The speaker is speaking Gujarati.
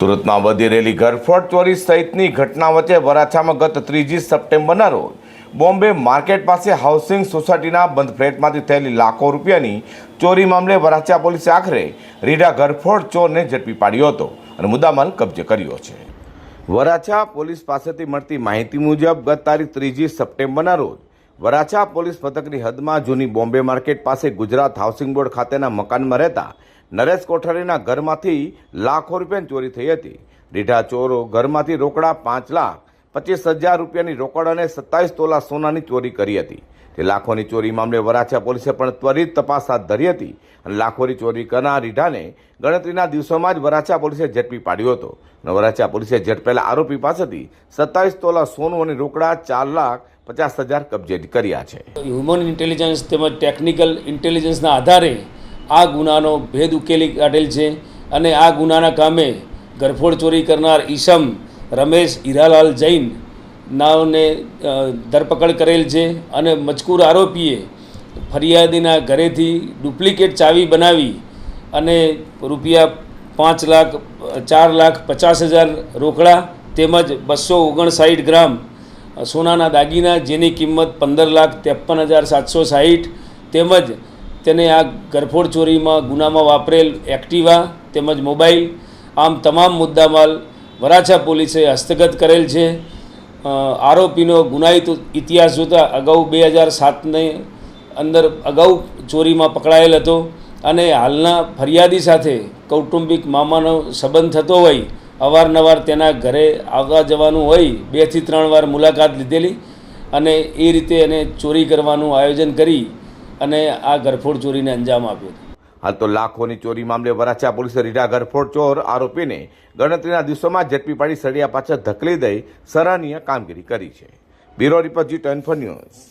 સુરતમાં વધી રહેલી ઘરફોડ ચોરી સહિતની ઘટના વચ્ચે વરાછામાં ગત ત્રીજી સપ્ટેમ્બરના રોજ બોમ્બે માર્કેટ પાસે હાઉસિંગ સોસાયટીના બંધ ફ્લેટમાંથી થયેલી લાખો રૂપિયાની ચોરી મામલે વરાછા પોલીસે આખરે રીઢા ઘરફોડ ચોરને ઝડપી પાડ્યો હતો અને મુદ્દામાલ કબજે કર્યો છે. વરાછા પોલીસ પાસેથી મળતી માહિતી મુજબ ગત તારીખ ત્રીજી સપ્ટેમ્બરના રોજ વરાછા પોલીસ મથકની હદમાં જૂની બોમ્બે માર્કેટ પાસે ગુજરાત હાઉસિંગ બોર્ડ ખાતેના મકાનમાં રહેતા નરેશ કોઠારીના ઘરમાંથી લાખો રૂપિયાની ચોરી થઈ હતી. રીઢા ચોરો ઘરમાંથી રોકડા પાંચ લાખ, પચીસ હજાર રૂપિયાની રોકડ અને સત્તાવીસ તોલા સોનાની ચોરી કરી હતી. તે લાખોની ચોરી મામલે વરાછા પોલીસે પણ ત્વરિત તપાસ હાથ ધરી હતી અને લાખોની ચોરી કરનાર રીઢાને ગણતરીના દિવસોમાં જ વરાછા પોલીસે ઝડપી પાડ્યો હતો. અને વરાછા પોલીસે ઝડપેલા આરોપી પાસેથી સત્તાવીસ તોલા સોનું અને રોકડા ચાર લાખ, પચાસ હજાર કબજે કર્યા છે. હ્યુમન ઇન્ટેલિજન્સ તેમજ ટેકનિકલ ઇન્ટેલિજન્સના આધારે આ ગુનાનો ભેદ ઉકેલી કાઢેલ છે અને આ ગુનાના કામે ગરફોડ ચોરી કરનાર ઈસમ રમેશ હીરાલાલ જૈન નાવને ધરપકડ કરેલ છે અને મજકૂર આરોપીએ ફરિયાદીના ઘરેથી ડુપ્લિકેટ ચાવી બનાવી અને રૂપિયા પાંચ લાખ, ચાર લાખ પચાસ હજાર રોકડા તેમજ બસો ઓગણસાઠ ગ્રામ સોનાના દાગીના જેની કિંમત પંદર લાખ ત્રેપન હજાર સાતસો સાહીઠ તેમજ તેને આ ગરફોડ ચોરીમાં ગુનામાં વાપરેલ એક્ટિવા તેમજ મોબાઈલ, આમ તમામ મુદ્દામાલ વરાછા પોલીસે હસ્તગત કરેલ છે. આરોપીનો ગુનાહિત ઇતિહાસ જોતાં અગાઉ બે હજાર સાતને અંદર અગાઉ ચોરીમાં પકડાયેલ હતો અને હાલના ફરિયાદી સાથે કૌટુંબિક મામાનો સંબંધ થતો હોય, અવારનવાર તેના ઘરે આવવા જવાનું હોય, બેથી ત્રણ વાર મુલાકાત લીધેલી અને એ રીતે એને ચોરી કરવાનું આયોજન કરી અને આ ગરફોડ ચોરીને અંજામ આપ્યો હતો. હાલ તો લાખોની ચોરી મામલે વરાછા પોલીસે રીઢા ગરફોડ ચોર આરોપીને ગણતરીના દિવસોમાં ઝડપી પાડી સળિયા પાછળ ધકલી દઈ સરાહનીય કામગીરી કરી છે. Bureau report G ten news.